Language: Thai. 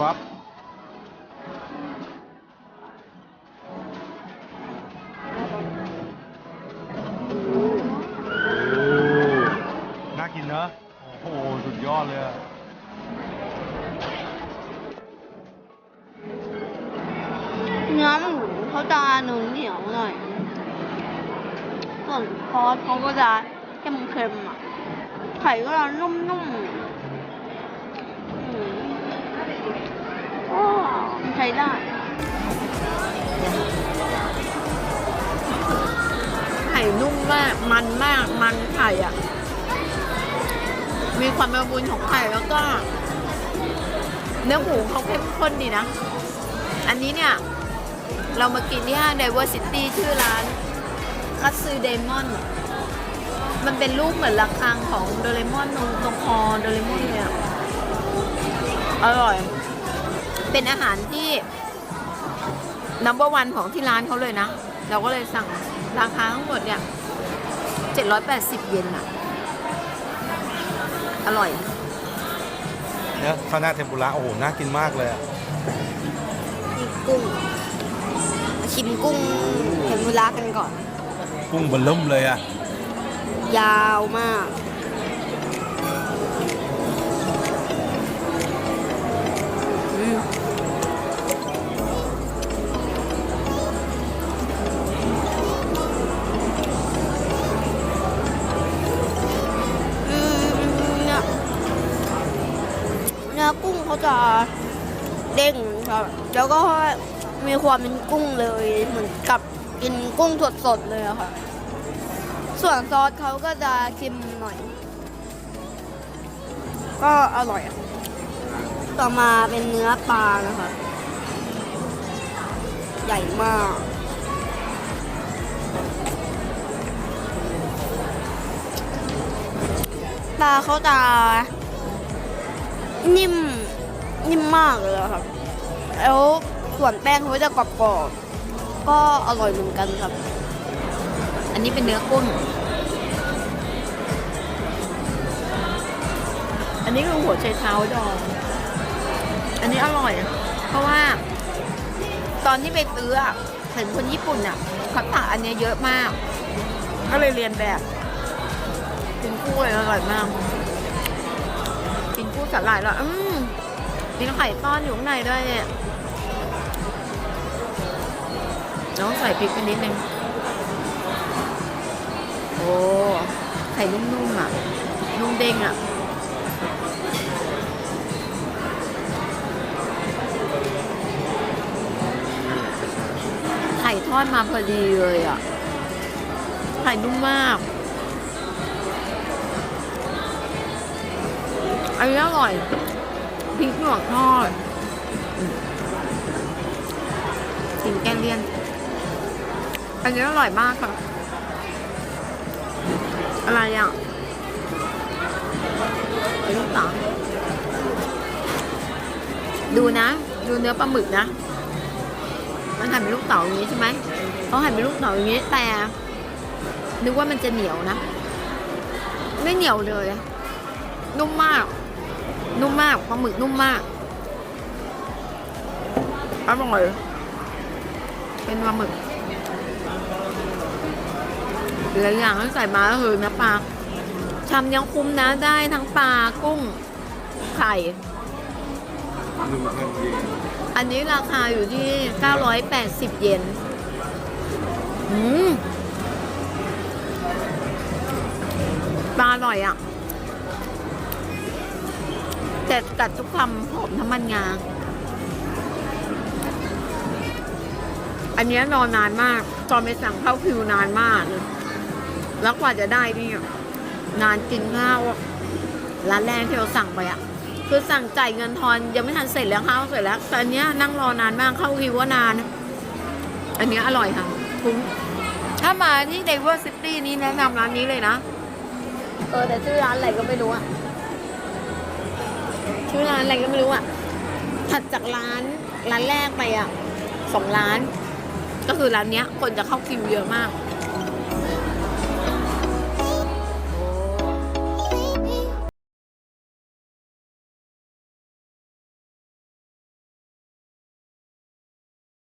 ครวบน่ากินเนอะ โอ้โห สุดยอดเลยอะเนื้อหมูเขาจะเนื้อเหนียวหน่อย ส่วนซอสเขาก็จะเค็มๆอะ ไข่ก็จะนุ่มๆอืมอ้อ ใช้ได้ไข่นุ่มมาก มันมาก มันไข่อะ มีความละมุนของไข่แล้วก็ เนื้อหมูเขาเข้มข้นดีนะ อันนี้เนี่ย เรามากินที่ห้าง Diversity ชื่อร้านคัตซึเดมอน มันเป็นรูปเหมือนระฆังของโดเรมอนตรงตรงคอโดเรมอนเลยอะอร่อย เป็นอาหารที่ number one ของที่ร้านเขาเลยนะ เราก็เลยสั่งราคาทั้งหมดเนี่ย 780 เยนอะอร่อย เนี่ยข้าวหน้าเทมปุระโอ้โหน่ากินมากเลยอะนี่กุ้งมาชิมกุ้งเทมปุระกันก่อน กุ้งเบนล่มเลยอะ ยาวมาก จะเด้งครับ แล้วก็มีความเป็นกุ้งเลยเหมือนกับกินกุ้งสดๆเลยค่ะ ส่วนซอสเขาก็จะเค็มหน่อย ก็อร่อยอะต่อมาเป็นเนื้อปลานะคะ ใหญ่มากปลาเขาจะนิ่ม นิ่มมากเลยอะครับ แล้วส่วนแป้งเขาจะกรอบๆก็อร่อยเหมือนกันครับ อันนี้เป็นเนื้อกุ้ง อันนี้คือหัวไชเท้าดอง อันนี้อร่อย เพราะว่า ตอนที่ไปซื้ออะเห็นคนญี่ปุ่นอะเขาตักอันเนี้ยเยอะมาก ก็เลยเรียนแบบกินกุ้งเลยอร่อยมากกินกุ้งสาหร่ายแล้วอืม มีไข่ต้อนอยู่ข้างในด้วยเนี่ยน้องใส่พริกไปนิดนึง โอ้ ไข่นุ่มๆอะ นุ่มเด้งอะไข่ทอดมาพอดีเลยอะ ไข่นุ่มมาก อันนี้อร่อย พริกหยวกทอดกินแกงเลียน อันนี้อร่อยมากค่ะ อะไรอะลูกเต๋าดูนะ ดูเนื้อปลาหมึกนะ มันหั่นเป็นลูกเต๋าอย่างนี้ใช่ไหมเขาหั่นเป็นลูกเต๋าอย่างนี้ แต่นึกว่ามันจะเหนียวนะ ไม่เหนียวเลย นุ่มมาก นุ่มมากปลาหมึกนุ่มมากอร่อยเป็นปลาหมึกหลายอย่างที่ใส่มาก็คือเนื้อปลาชำยังคุ้มนะได้ทั้งปลากุ้งไข่หนึ่งพันเยนอันนี้ราคาอยู่ที่ 980 เยนอืมปลาอร่อยอะ แต่กัดทุกคำหอมน้ำมันงา อันนี้รอนานมาก ตอนไปสั่งเข้าคิวนานมากเลยแล้วกว่าจะได้นี่นานกินข้าวร้านแรกที่เราสั่งไปอะคือสั่งจ่ายเงินทอนยังไม่ทันเสร็จแล้วข้าวเสร็จแล้วแต่อันนี้นั่งรอนานมากเข้าคิวว่านาน อันนี้อร่อยค่ะคุ้มถ้ามาที่ Diversity นี้แนะนำร้านนี้เลยนะ เออแต่ชื่อร้านอะไรก็ไม่รู้อะานอะไรก็ไม่รู้อะถัดจากร้านร้านแรกไปอะสองร้าน ก็คือร้านเนี้ยคนจะเข้าคิวเยอะมาก